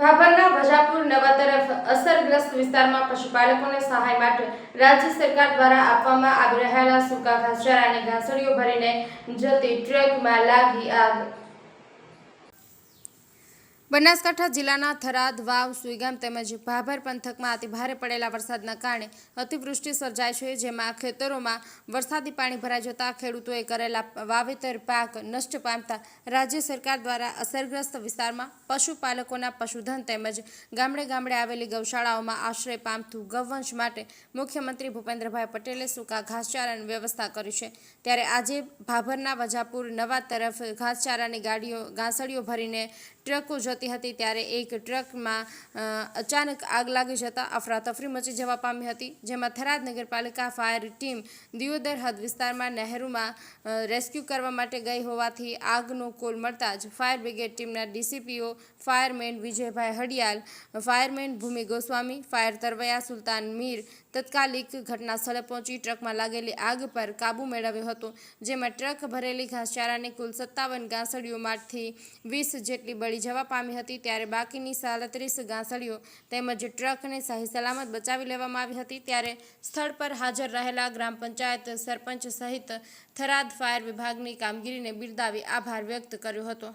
ભાભરના વજાપુર નવા તરફ અસરગ્રસ્ત વિસ્તારમાં પશુપાલકોને સહાય માટે રાજ્ય સરકાર દ્વારા આપવામાં આવી રહેલા સૂકા ઘાસચારા અને ઘાસડીઓ ભરીને જતી ટ્રકમાં લાગી આગ. બનાસકાંઠા જિલ્લાના થરાદ, વાવ, સુઈગામ તેમજ ભાભર પંથકમાં અતિ ભારે પડેલા વરસાદના કારણે અતિવૃષ્ટિ સર્જાય છે, જેમાં ખેતરોમાં વરસાદી પાણી ભરાઈ જતા ખેડૂતોએ કરેલા વાવેતર પાક નષ્ટ પામતા રાજ્ય સરકાર દ્વારા અસરગ્રસ્ત વિસ્તારમાં પશુપાલકોના પશુધન તેમજ ગામડે ગામડે આવેલી ગૌશાળાઓમાં આશ્રય પામતું ગૌવંશ માટે મુખ્યમંત્રી ભૂપેન્દ્રભાઈ પટેલે સૂકા ઘાસચારાની વ્યવસ્થા કરી છે. ત્યારે આજે ભાભરના વજાપુર નવા તરફ ઘાસચારાની ગાડીઓ, ઘાસડીઓ ભરીને ટ્રકો જતી હતી ત્યારે એક ટ્રકમાં અચાનક આગ લાગી જતા અફરાતફરી મચી જવા પામી હતી, જેમાં થરાદ નગરપાલિકા ફાયર ટીમ દિયોદર હદ વિસ્તારમાં નહેરુમાં રેસ્ક્યુ કરવા માટે ગઈ હોવાથી આગનો કોલ મળતા જ ફાયર બ્રિગેડ ટીમના DCPO fireman Vijaybhai Hadiyal, fireman Bhumi Goswami, fire તરવૈયા Sultan Mir તત્કાલિક ઘટના સ્થળે પહોંચી ટ્રકમાં લાગેલી આગ પર કાબુ મેળવ્યો હતો, જેમાં ટ્રક ભરેલી ઘાસચારાની કુલ સત્તાવન ઘાસડીઓમાંથી વીસ જેટલી બળી જવા પામી હતી ત્યારે બાકીની સાડત્રીસ ઘાસડીઓ તેમજ ટ્રકને સહી સલામત બચાવી લેવામાં આવી હતી ત્યારે સ્થળ પર હાજર રહેલા ગ્રામ પંચાયત સરપંચ સહિત થરાદ ફાયર વિભાગની કામગીરીને બિરદાવી આભાર વ્યક્ત કર્યો હતો.